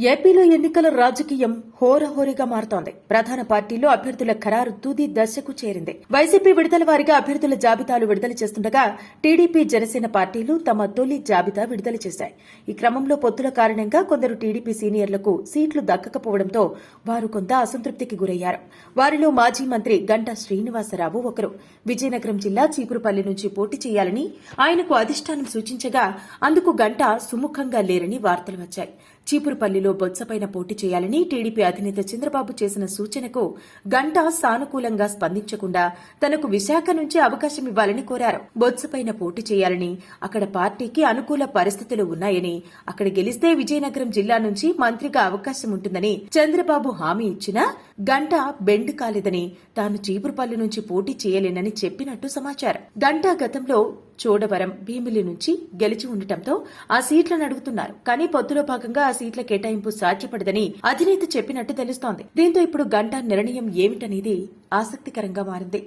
ఏపీలో ఎన్నికల రాజకీయం హోరహోరీగా మారుతోంది. ప్రధాన పార్టీలో అభ్యర్థుల ఖరారు తుది దశకు చేరింది. వైసీపీ విడుదల వారిగా అభ్యర్థుల జాబితాలు విడుదల చేస్తుండగా టీడీపీ జనసేన పార్టీలు తమ తొలి జాబితా విడుదల చేశాయి. ఈ క్రమంలో పొత్తుల కారణంగా కొందరు టీడీపీ సీనియర్లకు సీట్లు దక్కకపోవడంతో వారు కొంత అసంతృప్తికి గురయ్యారు. వారిలో మాజీ మంత్రి గంటా శ్రీనివాసరావు ఒకరు. విజయనగరం జిల్లా చీపురుపల్లి నుంచి పోటీ చేయాలని ఆయనకు అధిష్టానం సూచించగా అందుకు గంట సుముఖంగా లేరని వార్తలు వచ్చాయి. చీపురుపల్లిలో బొత్సపైన పోటీ చేయాలని టీడీపీ అధినేత చంద్రబాబు చేసిన సూచనకు గంట సానుకూలంగా స్పందించకుండా తనకు విశాఖ నుంచి అవకాశం ఇవ్వాలని కోరారు. బొత్సపైన పోటీ చేయాలని అక్కడ పార్టీకి అనుకూల పరిస్థితులు ఉన్నాయని అక్కడ గెలిస్తే విజయనగరం జిల్లా నుంచి మంత్రిగా అవకాశం ఉంటుందని చంద్రబాబు హామీ ఇచ్చినా గంట బెండ్ కాలేదని తాను చీపురుపల్లి నుంచి పోటీ చేయలేనని చెప్పినట్టు సమాచారం. గంట గతంలో చోడవరం భీమిలి నుంచి గెలిచి ఉండటంతో ఆ సీట్లను అడుగుతున్నారు. కానీ పొత్తులో భాగంగా ఆ సీట్ల కేటాయింపు సాధ్యపడదని అధినేత చెప్పినట్టు తెలుస్తోంది. దీంతో ఇప్పుడు గంట నిర్ణయం ఏమిటనేది ఆసక్తికరంగా మారింది.